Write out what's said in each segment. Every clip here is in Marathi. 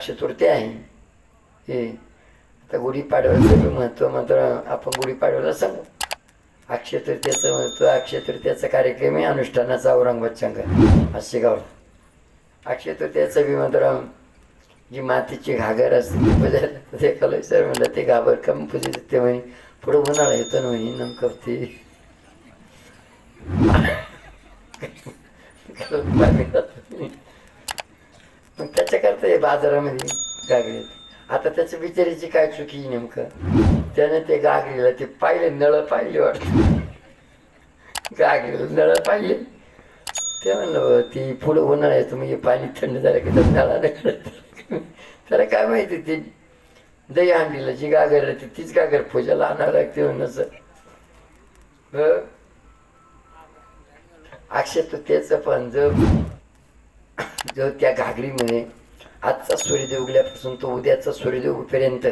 चतुर्थी आहे हे आता गुढीपाडव्याचं बी महत्त्व मात्र आपण गुढीपाडव्याला सांगू. अक्षय तृतीयाचं महत्त्व अक्षय तृतीयाचा कार्यक्रम आहे अनुष्ठानाचा औरंगाबाद संघ. आशेगावला अक्षय तृतीयाचं बी मात्र जी मातीची घागर असते पूजायला ते कलय सर म्हणलं ते घाबर कमी पूजे ते म्हणे. पुढं उन्हाळा येतो ना म्हणे नेमकं ते मग त्याच्याकरता हे बाजारामध्ये गागरी आता त्याच्या बिचारीची काय चुकी नेमकं? त्याने ते गागरीला ते पाहिले नळ पाहिले वाटत. गागरीला नळ पाहिले. ते म्हणलं हो, ती पुढं होणार आहे तुम्ही पाणी थंड झालं की तर नळा त्याला काय माहिती ती दही हांडीला जी गागर राहते तीच गागर पूजाला आणावं लागते म्हणून हो? अक्षय तो अक्षय पण जो जो त्या घागरीमध्ये आजचा सूर्योदय उगल्यापासून तो उद्याचा सूर्योदय उगपर्यंत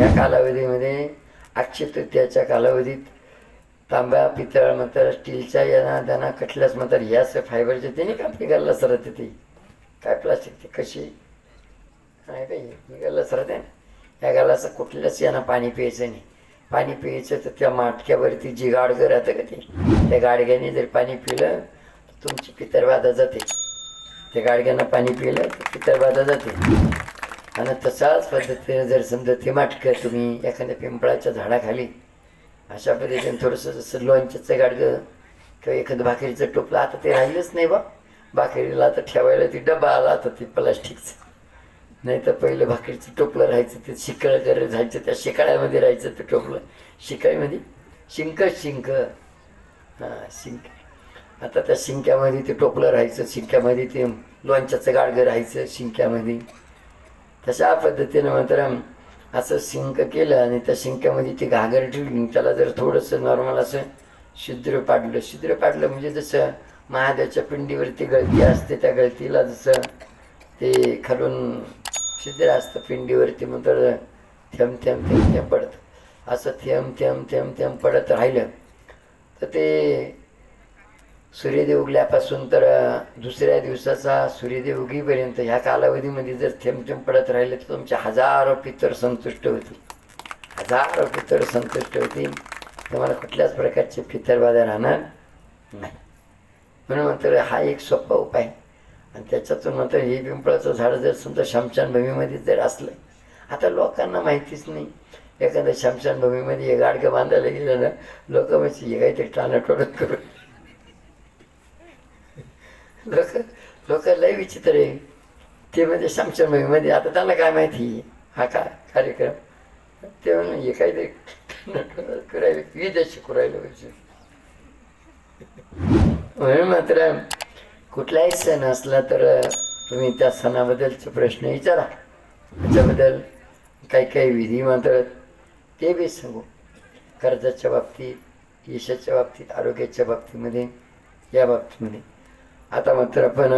या कालावधीमध्ये अक्षय तृतीयाच्या कालावधीत तांब्या पितळ म्हणतात स्टीलच्या यांना त्यांना कटल्यास मात्र ह्या फायबरचे ते नाही का आपली सरत ते काय प्लास्टिक ते कशी? नाही काही ही सरत आहे ना. या गालाचं कुठल्याच यांना पाणी प्यायचं नाही. पाणी प्यायचं तर त्या माटक्यावरती जी गाडगं राहतं का ते? त्या गाडग्याने जर पाणी पिलं तर तुमची वादा जाते. त्या गाडग्यानं पाणी पिलं तर बाधा जाते. आणि तसाच पद्धतीने जर समजा ते माटकं तुम्ही एखाद्या पिंपळाच्या झाडाखाली अशा पद्धतीने थोडंसं जसं लोणच्याचं गाडगं किंवा एखादं भाकरीचं टोपलं आता ते राहिलंच नाही बा. भाकरीला आता ठेवायला ती डबा आला आता ते प्लास्टिकचं. नाही तर पहिलं भाकरीचं टोपलं राहायचं ते शिकळ कर राहायचं त्या शिकाळ्यामध्ये राहायचं ते टोपलं. शिकाळीमध्ये शिंक शिंक. हां शिंक. आता त्या शिंक्यामध्ये ते टोपलं राहायचं शिंक्यामध्ये ते लोणच्याचं गाडगं राहायचं शिंक्यामध्ये. तशा पद्धतीनं मात्र असं शिंक केलं आणि त्या शिंक्यामध्ये ती घागर ठेवली त्याला जर थोडंसं नॉर्मल असं छिद्र पाडलं. छिद्र पाडलं म्हणजे जसं महादेवाच्या पिंडीवरती गळती असते त्या गळतीला जसं ते खालून छिद्र असतं पिंडीवरती मग तर थेंब थेंब थेंब थेंब पडतं. असं थेंब थेंब थेंब थेंब पडत राहिलं. तर ते सूर्यदेव उगल्यापासून तर दुसऱ्या दिवसाचा सूर्यदेव उगीपर्यंत ह्या कालावधीमध्ये जर थेंब थेंब पडत राहिले तर तुमचे हजारो पितर संतुष्ट होतील. हजारो पितर संतुष्ट होतील. तुम्हाला कुठल्याच प्रकारचे फितरबाधा राहणार नाही. म्हणून मात्र हा एक सोपा उपाय. आणि त्याच्यातून मात्र हे पिंपळाचं झाड जर समजा शमशानभूमीमध्ये जर असलं आता लोकांना माहितीच नाही. एखाद्या शमशानभूमीमध्ये हे गाडगं बांधायला गेलं ना लोक म्हणजे हे काहीतरी टाणाटोळत करून लोक लोक लय विचित्र आहे. ते म्हणजे शमशानभूमीमध्ये म्हणजे आता त्यांना काय माहिती हा? का कार्यक्रम? ते म्हणून हे काहीतरी करायला विदेश करायला पाहिजे. म्हणून मात्र कुठलाही सण असला तर तुम्ही त्या सणाबद्दलचे प्रश्न विचारा. त्याच्याबद्दल काही काही विधी मात्र ते बी सांगू. कर्जाच्या बाबतीत यशाच्या बाबतीत आरोग्याच्या बाबतीमध्ये या बाबतीमध्ये. आता मात्र आपण